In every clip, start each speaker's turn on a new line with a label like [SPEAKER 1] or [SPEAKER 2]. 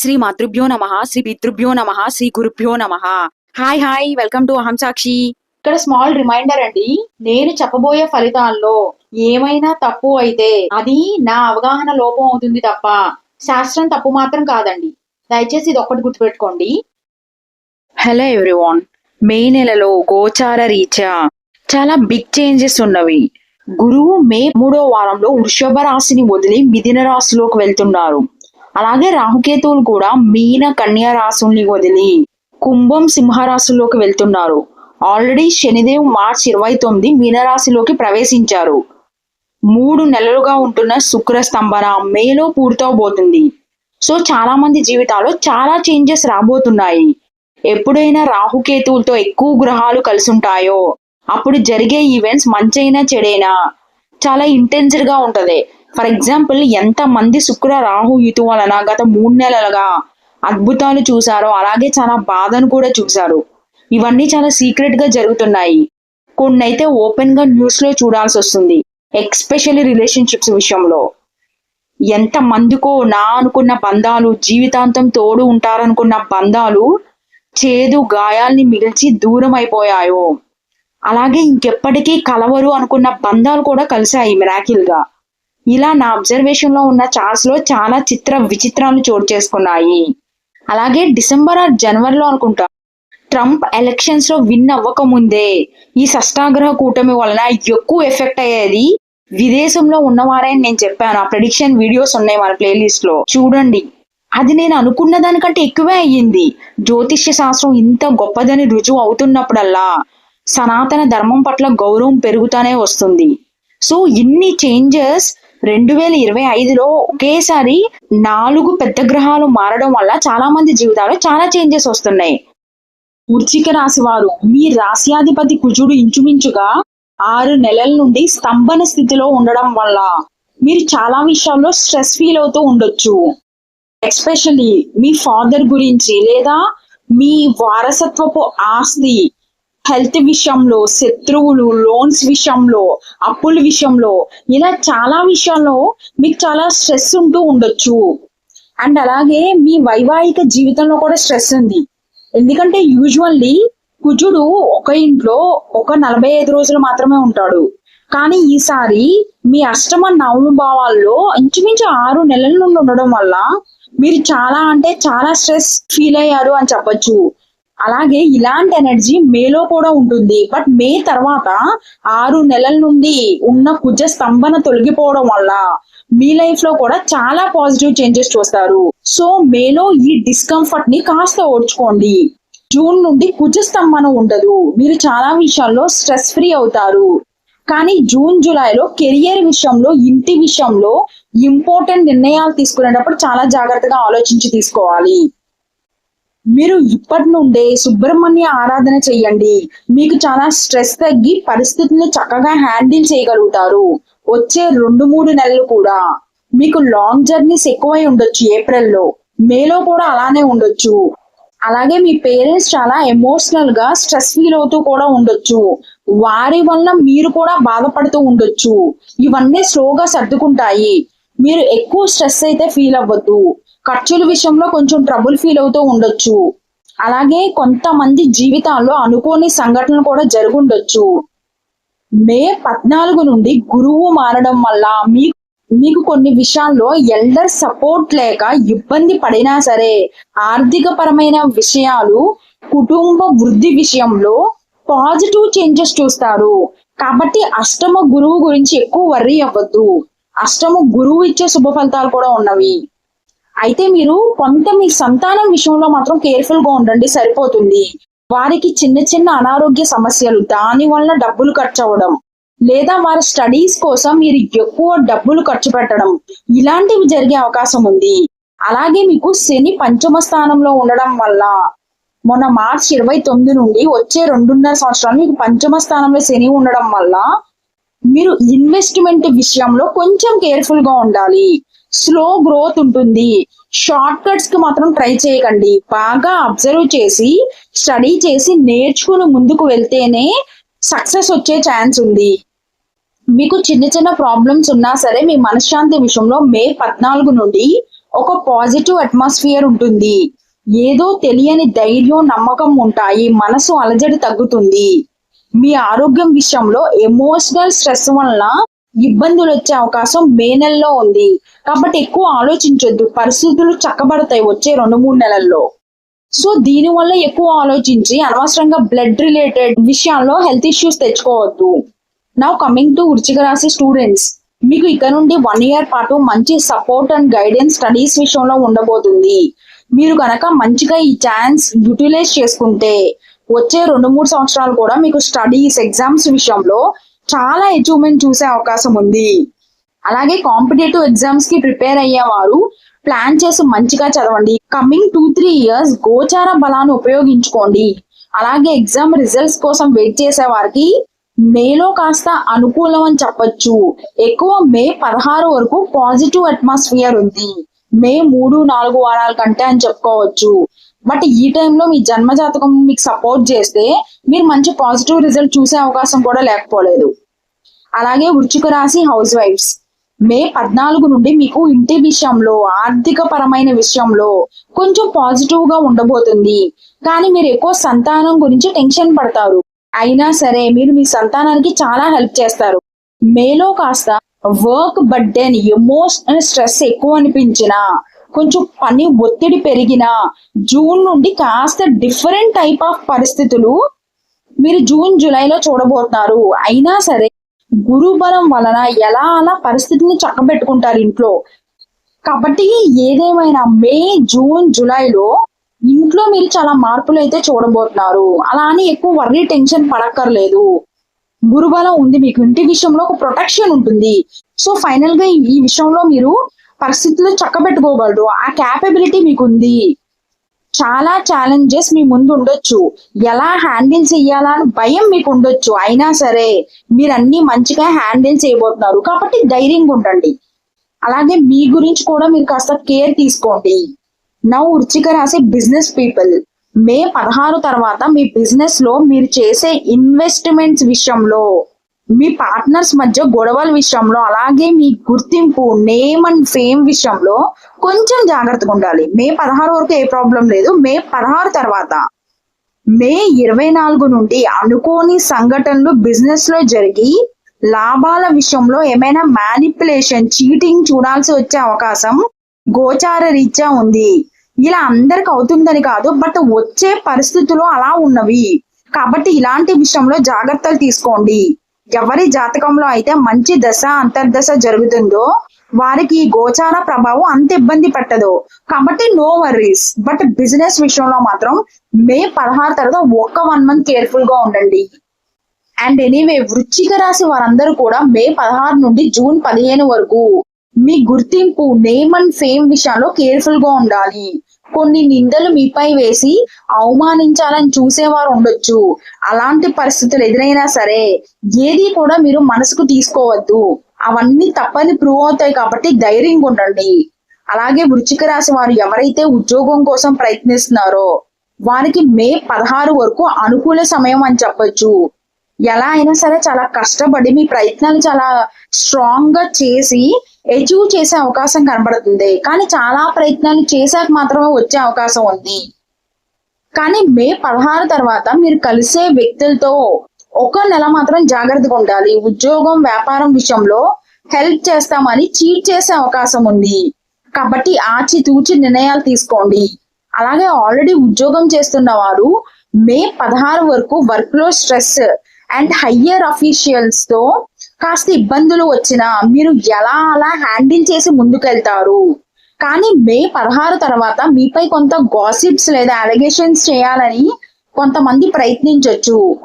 [SPEAKER 1] శ్రీ మాతృభ్యో నమ శ్రీ పితృభ్యో నమ శ్రీ గురుభ్యో నమ. హాయ్ హాయ్ వెల్కమ్ టు అహం సాక్షి
[SPEAKER 2] ఇక్కడ స్మాల్ రిమైండర్ అండి నేను చెప్పబోయే ఫలితాల్లో ఏమైనా తప్పు అయితే అది నా అవగాహన లోపం అవుతుంది తప్ప శాస్త్రం తప్పు మాత్రం కాదండి. దయచేసి ఇది ఒక్కటి గుర్తుపెట్టుకోండి.
[SPEAKER 1] హలో ఎవ్రీవాన్ మే నెలలో గోచార రీత్యా చాలా బిగ్ చేంజెస్ ఉన్నవి. గురువు మే మూడో వారంలో వృషభ రాశిని వదిలి మిథున రాశిలోకి వెళ్తున్నారు. అలాగే రాహుకేతువులు కూడా మీన కన్యా రాశుల్ని వదిలి కుంభం సింహరాశుల్లోకి వెళ్తున్నారు. ఆల్రెడీ శనిదేవ్ మార్చ్ ఇరవై తొమ్మిది మీనరాశిలోకి ప్రవేశించారు. మూడు నెలలుగా ఉంటున్న శుక్ర స్తంభన మేలో పూర్తవబోతుంది. సో చాలా మంది జీవితాల్లో చాలా చేంజెస్ రాబోతున్నాయి. ఎప్పుడైనా రాహుకేతువులతో ఎక్కువ గ్రహాలు కలిసి ఉంటాయో అప్పుడు జరిగే ఈవెంట్స్ మంచైనా చెడైనా చాలా ఇంటెన్స్డ్గా ఉంటది. ఫర్ ఎగ్జాంపుల్ ఎంత మంది శుక్ర రాహు యుతు వలన గత మూడు నెలలుగా అద్భుతాలు చూసారో అలాగే చాలా బాధను కూడా చూశారు. ఇవన్నీ చాలా సీక్రెట్గా జరుగుతున్నాయి. కొన్ని అయితే ఓపెన్గా న్యూస్లో చూడాల్సి వస్తుంది ఎక్స్పెషల్లీ రిలేషన్షిప్స్ విషయంలో. ఎంత మందికో నా అనుకున్న బంధాలు జీవితాంతం తోడు ఉంటారనుకున్న బంధాలు చేదు గాయాల్ని మిగిల్చి దూరం అయిపోయాయో. అలాగే ఇంకెప్పటికీ కలవరు అనుకున్న బంధాలు కూడా కలిశాయి మిరాకిల్గా. ఇలా నా అబ్జర్వేషన్లో ఉన్న చార్ట్స్లో చాలా చిత్ర విచిత్రాలు చోటు చేసుకున్నాయి. అలాగే డిసెంబర్ ఆర్ జనవరిలో అనుకుంటా ట్రంప్ ఎలక్షన్స్లో విన్ అవ్వక ముందే ఈ షష్టాగ్రహ కూటమి వలన ఎక్కువ ఎఫెక్ట్ అయ్యేది విదేశంలో ఉన్నవారని నేను చెప్పాను. ఆ ప్రెడిక్షన్ వీడియోస్ ఉన్నాయి మన ప్లేలిస్ట్లో. చూడండి. అది నేను అనుకున్న దానికంటే ఎక్కువే అయ్యింది. జ్యోతిష్య శాస్త్రం ఇంత గొప్పదని రుజువు అవుతున్నప్పుడల్లా సనాతన ధర్మం పట్ల గౌరవం పెరుగుతానే వస్తుంది. సో ఇన్ని చేంజెస్ రెండు వేల ఇరవై ఐదులో ఒకేసారి నాలుగు పెద్ద గ్రహాలు మారడం వల్ల చాలా మంది జీవితాల్లో చాలా చేంజెస్ వస్తున్నాయి. వృచ్చిక రాశి వారు మీ రాశ్యాధిపతి కుజుడు ఇంచుమించుగా ఆరు నెలల నుండి స్తంభన స్థితిలో ఉండడం వల్ల మీరు చాలా విషయాల్లో స్ట్రెస్ ఫీల్ అవుతూ ఉండొచ్చు. ఎస్పెషల్లీ మీ ఫాదర్ గురించి లేదా మీ వారసత్వపు ఆస్తి హెల్త్ విషయంలో శత్రువులు లోన్స్ విషయంలో అప్పుల విషయంలో ఇలా చాలా విషయాల్లో మీకు చాలా స్ట్రెస్ ఉంటూ ఉండొచ్చు. అండ్ అలాగే మీ వైవాహిక జీవితంలో కూడా స్ట్రెస్ ఉంది. ఎందుకంటే యూజువల్లీ కుజుడు ఒక ఇంట్లో ఒక నలభై ఐదు రోజులు మాత్రమే ఉంటాడు. కానీ ఈసారి మీ అష్టమ నవమ భావాల్లో ఇంచుమించు ఆరు నెలల నుండి ఉండడం వల్ల మీరు చాలా అంటే చాలా స్ట్రెస్ ఫీల్ అయ్యారు అని చెప్పొచ్చు. అలాగే ఇలాంటి ఎనర్జీ మేలో కూడా ఉంటుంది. బట్ మే తర్వాత ఆరు నెలల నుండి ఉన్న కుజ స్తంభన తొలగిపోవడం వల్ల మీ లైఫ్లో కూడా చాలా పాజిటివ్ చేంజెస్ చూస్తారు. సో మేలో ఈ డిస్కంఫర్ట్ని కాస్త ఓడ్చుకోండి. జూన్ నుండి కుజ స్తంభన ఉండదు. మీరు చాలా విషయాల్లో స్ట్రెస్ ఫ్రీ అవుతారు. కానీ జూన్ జూలైలో కెరియర్ విషయంలో ఇంటి విషయంలో ఇంపార్టెంట్ నిర్ణయాలు తీసుకునేటప్పుడు చాలా జాగ్రత్తగా ఆలోచించి తీసుకోవాలి. మీరు ఇప్పటి నుండే సుబ్రహ్మణ్య ఆరాధన చెయ్యండి. మీకు చాలా స్ట్రెస్ తగ్గి పరిస్థితులను చక్కగా హ్యాండిల్ చేయగలుగుతారు. వచ్చే రెండు మూడు నెలలు కూడా. మీకు లాంగ్ జర్నీస్ ఎక్కువై ఉండొచ్చు ఏప్రిల్లో. మేలో కూడా అలానే ఉండొచ్చు. అలాగే మీ పేరెంట్స్ చాలా ఎమోషనల్గా స్ట్రెస్ ఫీల్ అవుతూ కూడా ఉండొచ్చు. వారి వల్ల మీరు కూడా బాధపడుతూ ఉండొచ్చు. ఇవన్నీ స్లోగా సర్దుకుంటాయి. మీరు ఎక్కువ స్ట్రెస్ అయితే ఫీల్ అవ్వద్దు. ఖర్చుల విషయంలో కొంచెం ట్రబుల్ ఫీల్ అవుతూ ఉండొచ్చు. అలాగే కొంతమంది జీవితాల్లో అనుకోని సంఘటనలు కూడా జరుగుండొచ్చు. మే పద్నాలుగు నుండి గురువు మారడం వల్ల మీకు మీకు కొన్ని విషయాల్లో ఎల్డర్ సపోర్ట్ లేక ఇబ్బంది పడినా సరే ఆర్థిక పరమైన విషయాలు కుటుంబ వృద్ధి విషయంలో పాజిటివ్ చేంజెస్ చూస్తారు. కాబట్టి అష్టమ గురువు గురించి ఎక్కువ వర్రీ అవ్వద్దు. అష్టమ గురువు ఇచ్చే శుభ ఫలితాలు కూడా ఉన్నవి. అయితే మీరు కొంత మీ సంతానం విషయంలో మాత్రం కేర్ఫుల్గా ఉండండి సరిపోతుంది. వారికి చిన్న చిన్న అనారోగ్య సమస్యలు దాని వలన డబ్బులు ఖర్చు అవ్వడం లేదా వారి స్టడీస్ కోసం మీరు ఎక్కువ డబ్బులు ఖర్చు పెట్టడం ఇలాంటివి జరిగే అవకాశం ఉంది. అలాగే మీకు శని పంచమ స్థానంలో ఉండడం వల్ల మొన్న మార్చి ఇరవై తొమ్మిది నుండి వచ్చే రెండున్నర సంవత్సరాలు మీకు పంచమ స్థానంలో శని ఉండడం వల్ల మీరు ఇన్వెస్ట్మెంట్ విషయంలో కొంచెం కేర్ఫుల్గా ఉండాలి. స్లో గ్రోత్ ఉంటుంది. షార్ట్ కట్స్కి మాత్రం ట్రై చేయకండి. బాగా అబ్జర్వ్ చేసి స్టడీ చేసి నేర్చుకుని ముందుకు వెళ్తేనే సక్సెస్ వచ్చే ఛాన్స్ ఉంది. మీకు చిన్న చిన్న ప్రాబ్లమ్స్ ఉన్నా సరే మీ మనశ్శాంతి విషయంలో మే పద్నాలుగు నుండి ఒక పాజిటివ్ అట్మాస్ఫియర్ ఉంటుంది. ఏదో తెలియని ధైర్యం నమ్మకం ఉంటాయి. మనసు అలజడి తగ్గుతుంది. మీ ఆరోగ్యం విషయంలో ఎమోషనల్ స్ట్రెస్ వలన ఇబ్బందులు వచ్చే అవకాశం మే నెలలో ఉంది. కాబట్టి ఎక్కువ ఆలోచించొద్దు. పరిస్థితులు చక్కబడతాయి వచ్చే రెండు మూడు నెలల్లో. సో దీని వల్ల ఎక్కువ ఆలోచించి అనవసరంగా బ్లడ్ రిలేటెడ్ విషయాల్లో హెల్త్ ఇష్యూస్ తెచ్చుకోవద్దు. నా కమింగ్ టు వృచ్చిక రాశి స్టూడెంట్స్ మీకు ఇక నుండి వన్ ఇయర్ పాటు మంచి సపోర్ట్ అండ్ గైడెన్స్ స్టడీస్ విషయంలో ఉండబోతుంది. మీరు కనుక మంచిగా ఈ ఛాన్స్ యూటిలైజ్ చేసుకుంటే వచ్చే రెండు మూడు సంవత్సరాలు కూడా మీకు స్టడీస్ ఎగ్జామ్స్ విషయంలో చాలా అచీవ్మెంట్ చూసే అవకాశం ఉంది. అలాగే కాంపిటేటివ్ ఎగ్జామ్స్కి ప్రిపేర్ అయ్యేవారు ప్లాన్ చేసి మంచిగా చదవండి. కమింగ్ టూ త్రీ ఇయర్స్ గోచార బలాన్ని ఉపయోగించుకోండి. అలాగే ఎగ్జామ్ రిజల్ట్స్ కోసం వెయిట్ చేసే వారికి మేలో కాస్త అనుకూలం అని చెప్పొచ్చు. ఎక్కువ మే పదహారు వరకు పాజిటివ్ అట్మాస్ఫియర్ ఉంది. మే మూడు నాలుగు వారాల కంటే అని చెప్పుకోవచ్చు. బట్ ఈ టైంలో మీ జన్మ జాతకం మీకు సపోర్ట్ చేస్తే మీరు మంచి పాజిటివ్ రిజల్ట్ చూసే అవకాశం కూడా లేకపోలేదు. అలాగే వృచ్చిక రాశి హౌస్ వైఫ్స్ మే పద్నాలుగు నుండి మీకు ఇంటి విషయంలో ఆర్థిక పరమైన విషయంలో కొంచెం పాజిటివ్గా ఉండబోతుంది. కానీ మీరు ఎక్కువ సంతానం గురించి టెన్షన్ పడతారు. అయినా సరే మీరు మీ సంతానానికి చాలా హెల్ప్ చేస్తారు. మేలో కాస్త వర్క్ బర్డెన్ ఎమోషనల్ స్ట్రెస్ ఎక్కువ అనిపించినా కొంచెం పని ఒత్తిడి పెరిగినా జూన్ నుండి కాస్త డిఫరెంట్ టైప్ ఆఫ్ పరిస్థితులు మీరు జూన్ జూలైలో చూడబోతున్నారు. అయినా సరే గురు బలం వలన ఎలా అలా పరిస్థితిని చక్కబెట్టుకుంటారు ఇంట్లో? కాబట్టి ఏదేమైనా మే జూన్ జూలైలో ఇంట్లో మీరు చాలా మార్పులు అయితే చూడబోతున్నారు. అలా అని ఎక్కువ వర్రీ టెన్షన్ పడక్కర్లేదు. గురుబలం ఉంది మీకు. ఇంటి విషయంలో ఒక ప్రొటెక్షన్ ఉంటుంది. సో ఫైనల్గా ఈ- ఈ విషయంలో మీరు పరిస్థితులు చక్కబెట్టుకోగలరు. ఆ క్యాపబిలిటీ మీకు ఉంది చాలా ఛాలెంజెస్ మీ ముందు ఉండొచ్చు ఎలా హ్యాండిల్ చెయ్యాలా అని భయం మీకు ఉండొచ్చు అయినా సరే మీరు అన్ని మంచిగా హ్యాండిల్ చేయబోతున్నారు. కాబట్టి ధైర్యంగా ఉండండి. అలాగే మీ గురించి కూడా మీరు కాస్త కేర్ తీసుకోండి. నా వృచ్చిక రాసే బిజినెస్ పీపుల్ మే పదహారు తర్వాత మీ బిజినెస్లో మీరు చేసే ఇన్వెస్ట్మెంట్స్ విషయంలో మీ పార్ట్నర్స్ మధ్య గొడవల విషయంలో అలాగే మీ గుర్తింపు నేమ్ అండ్ ఫేమ్ విషయంలో కొంచెం జాగ్రత్తగా ఉండాలి. మే పదహారు వరకు ఏ ప్రాబ్లం లేదు. మే పదహారు తర్వాత మే ఇరవై నాలుగు నుండి అనుకోని సంఘటనలు బిజినెస్లో జరిగి లాభాల విషయంలో ఏమైనా మ్యానిపులేషన్ చీటింగ్ చూడాల్సి వచ్చే అవకాశం గోచార రీత్యా ఉంది. ఇలా అందరికి అవుతుందని కాదు బట్ వచ్చే పరిస్థితులు అలా ఉన్నవి. కాబట్టి ఇలాంటి విషయంలో జాగ్రత్తలు తీసుకోండి. ఎవరి జాతకంలో అయితే మంచి దశ అంతర్దశ జరుగుతుందో వారికి గోచార ప్రభావం అంత ఇబ్బంది పెట్టదు. కాబట్టి నో వర్రీస్ బట్ బిజినెస్ విషయంలో మాత్రం మే పదహారు తర్వాత ఒక్క వన్ మంత్ కేర్ఫుల్గా ఉండండి. అండ్ ఎనీవే వృచ్చిక రాశి వారందరూ కూడా మే పదహారు నుండి జూన్ పదిహేను వరకు మీ గుర్తింపు నేమ్ అండ్ ఫేమ్ విషయాల్లో కేర్ఫుల్గా ఉండాలి. కొన్ని నిందలు మీపై వేసి అవమానించాలని చూసేవారు ఉండొచ్చు. అలాంటి పరిస్థితులు ఎదురైనా సరే ఏది కూడా మీరు మనసుకు తీసుకోవద్దు. అవన్నీ తప్పని ప్రూవ్ అవుతాయి కాబట్టి ధైర్యంగా ఉండండి. అలాగే వృచ్చిక రాశి వారు ఎవరైతే ఉద్యోగం కోసం ప్రయత్నిస్తున్నారో వారికి మే పదహారు వరకు అనుకూల సమయం అని చెప్పొచ్చు. ఎలా అయినా సరే చాలా కష్టపడి మీ ప్రయత్నాలు చాలా స్ట్రాంగ్గా చేసి అచీవ్ చేసే అవకాశం కనబడుతుంది. కానీ చాలా ప్రయత్నాలు చేశాక మాత్రమే వచ్చే అవకాశం ఉంది. కానీ మే పదహారు తర్వాత మీరు కలిసే వ్యక్తులతో ఒక నెల మాత్రం జాగ్రత్తగా ఉండాలి. ఉద్యోగం వ్యాపారం విషయంలో హెల్ప్ చేస్తామని చీట్ చేసే అవకాశం ఉంది. కాబట్టి ఆచితూచి నిర్ణయాలు తీసుకోండి. అలాగే ఆల్రెడీ ఉద్యోగం చేస్తున్న వారు మే పదహారు వరకు వర్క్లో స్ట్రెస్ అండ్ హయ్యర్ అఫీషియల్స్తో కాస్త ఇబ్బందులు వచ్చినా మీరు ఎలా అలా హ్యాండిల్ చేసి ముందుకెళ్తారు? కానీ మే పదహారు తర్వాత మీపై కొంత గాసిప్స్ లేదా అలిగేషన్స్ చేయాలని కొంతమంది ప్రయత్నించవచ్చు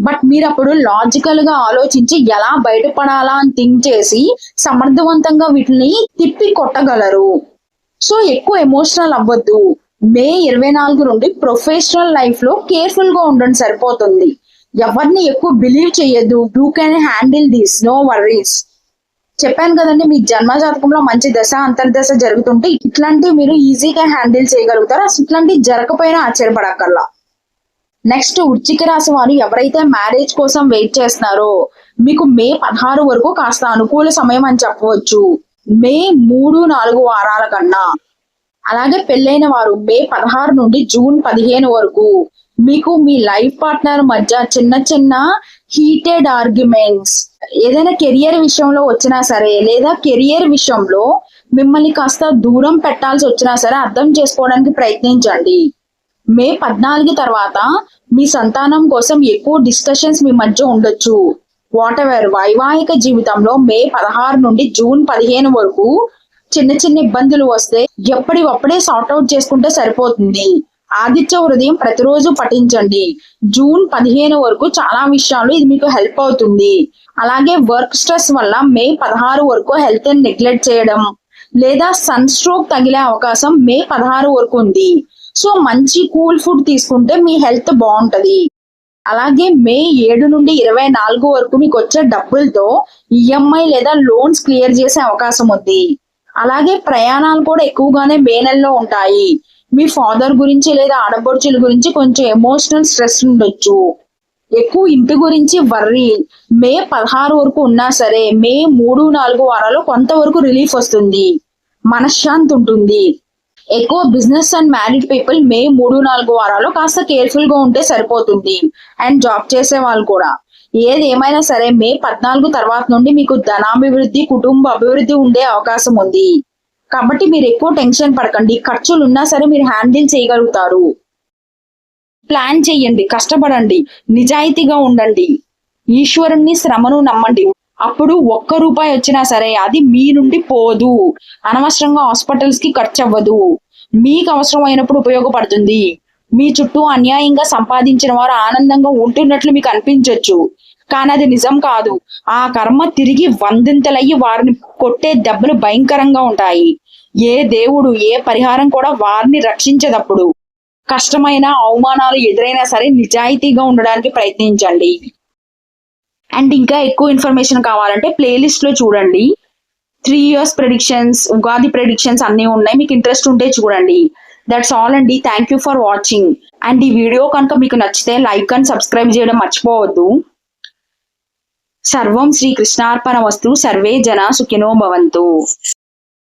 [SPEAKER 1] బట్ మీరు అప్పుడు లాజికల్గా ఆలోచించి ఎలా బయటపడాలా అని థింక్ చేసి సమర్థవంతంగా వీటిని తిప్పి కొట్టగలరు. సో ఎక్కువ ఎమోషనల్ అవ్వద్దు. మే ఇరవై నాలుగు నుండి ప్రొఫెషనల్ లైఫ్లో కేర్ఫుల్గా ఉండండి సరిపోతుంది. ఎవరిని ఎక్కువ బిలీవ్ చేయొద్దు. You can handle this no worries చెప్పాను కదండి మీ జన్మ జాతకంలో మంచి దశ అంతర్దశ జరుగుతుంటే ఇట్లాంటివి మీరు ఈజీగా హ్యాండిల్ చేయగలుగుతారు? అసలు ఇట్లాంటివి జరగకపోయినా ఆశ్చర్యపడక్కర్లా. నెక్స్ట్ వృశ్చిక రాశి వారు ఎవరైతే మ్యారేజ్ కోసం వెయిట్ చేస్తున్నారో మీకు మే పదహారు వరకు కాస్త అనుకూల సమయం అని చెప్పవచ్చు. మే మూడు నాలుగు వారాల కన్నా. అలాగే పెళ్ళైన వారు మే పదహారు నుండి జూన్ పదిహేను వరకు. మీకు మీ లైఫ్ పార్ట్నర్ మధ్య చిన్న చిన్న హీటెడ్ ఆర్గ్యుమెంట్స్ ఏదైనా కెరియర్ విషయంలో వచ్చినా సరే లేదా కెరియర్ విషయంలో మిమ్మల్ని కాస్త దూరం పెట్టాల్సి వచ్చినా సరే అర్థం చేసుకోవడానికి ప్రయత్నించండి. మే పద్నాలుగు తర్వాత మీ సంతానం కోసం ఎక్కువ డిస్కషన్స్ మీ మధ్య ఉండొచ్చు. వాట్ ఎవర్ వైవాహిక జీవితంలో మే పదహారు నుండి జూన్ పదిహేను వరకు చిన్న చిన్న ఇబ్బందులు వస్తే ఎప్పటికప్పుడే సార్ట్అవుట్ చేసుకుంటే సరిపోతుంది. ఆదిత్య హృదయం ప్రతిరోజు పఠించండి. జూన్ పదిహేను వరకు చాలా విషయాలు ఇది మీకు హెల్ప్ అవుతుంది. అలాగే వర్క్ స్ట్రెస్ వల్ల మే పదహారు వరకు హెల్త్ నెగ్లెక్ట్ చేయడం లేదా సన్ స్ట్రోక్ తగిలే అవకాశం మే పదహారు వరకు ఉంది. సో మంచి కూల్ ఫుడ్ తీసుకుంటే మీ హెల్త్ బాగుంటది. అలాగే మే ఏడు నుండి ఇరవై నాలుగు వరకు మీకు వచ్చే డబ్బులతో ఈఎంఐ లేదా లోన్స్ క్లియర్ చేసే అవకాశం ఉంది. అలాగే ప్రయాణాలు కూడా ఎక్కువగానే మే నెలలో ఉంటాయి. మీ ఫాదర్ గురించి లేదా ఆడపడుచుల గురించి కొంచెం ఎమోషనల్ స్ట్రెస్ ఉండొచ్చు. ఎక్కువ ఇంటి గురించి వర్రీ మే పదహారు వరకు ఉన్నా సరే మే మూడు నాలుగు వారాల్లో కొంతవరకు రిలీఫ్ వస్తుంది. మనశ్శాంతి ఉంటుంది. ఎక్కువ business and married people May మూడు నాలుగు వారాలు కాస్త కేర్ఫుల్గా ఉంటే సరిపోతుంది. అండ్ జాబ్ చేసే వాళ్ళు కూడా. ఏది ఏమైనా సరే మే పద్నాలుగు తర్వాత నుండి మీకు ధనాభివృద్ధి కుటుంబ అభివృద్ధి ఉండే అవకాశం ఉంది. కాబట్టి మీరు ఎక్కువ టెన్షన్ పడకండి. ఖర్చులు ఉన్నా సరే మీరు హ్యాండిల్ చేయగలుగుతారు. ప్లాన్ చేయండి. కష్టపడండి. నిజాయితీగా ఉండండి. ఈశ్వరుణ్ణి శ్రమను నమ్మండి. అప్పుడు ఒక్క రూపాయి వచ్చినా సరే అది మీ నుండి పోదు. అనవసరంగా హాస్పిటల్స్కి ఖర్చు అవ్వదు మీకు అవసరం అయినప్పుడు ఉపయోగపడుతుంది. మీ చుట్టూ అన్యాయంగా సంపాదించిన వారు ఆనందంగా ఉంటున్నట్లు మీకు అనిపించవచ్చు కానీ అది నిజం కాదు. ఆ కర్మ తిరిగి వందింతలయ్యి వారిని కొట్టే దెబ్బలు భయంకరంగా ఉంటాయి. ఏ దేవుడు ఏ పరిహారం కూడా వారిని రక్షించదప్పుడు. కష్టమైన అవమానాలు ఎదురైనా సరే నిజాయితీగా ఉండడానికి ప్రయత్నించండి. అండ్ ఇంకా ఎక్కువ ఇన్ఫర్మేషన్ కావాలంటే ప్లేలిస్ట్లో చూడండి. Three years predictions Ugadi predictions అన్నీ ఉన్నాయి. మీకు ఇంట్రెస్ట్ ఉంటే చూడండి. దట్స్ ఆల్ అండి. Thank you for watching and ఈ వీడియో కనుక మీకు నచ్చితే లైక్ అండ్ సబ్స్క్రైబ్ చేయడం మర్చిపోవద్దు. సర్వం శ్రీ కృష్ణార్పణ వస్తు. సర్వే జన సుఖినో భవంతు.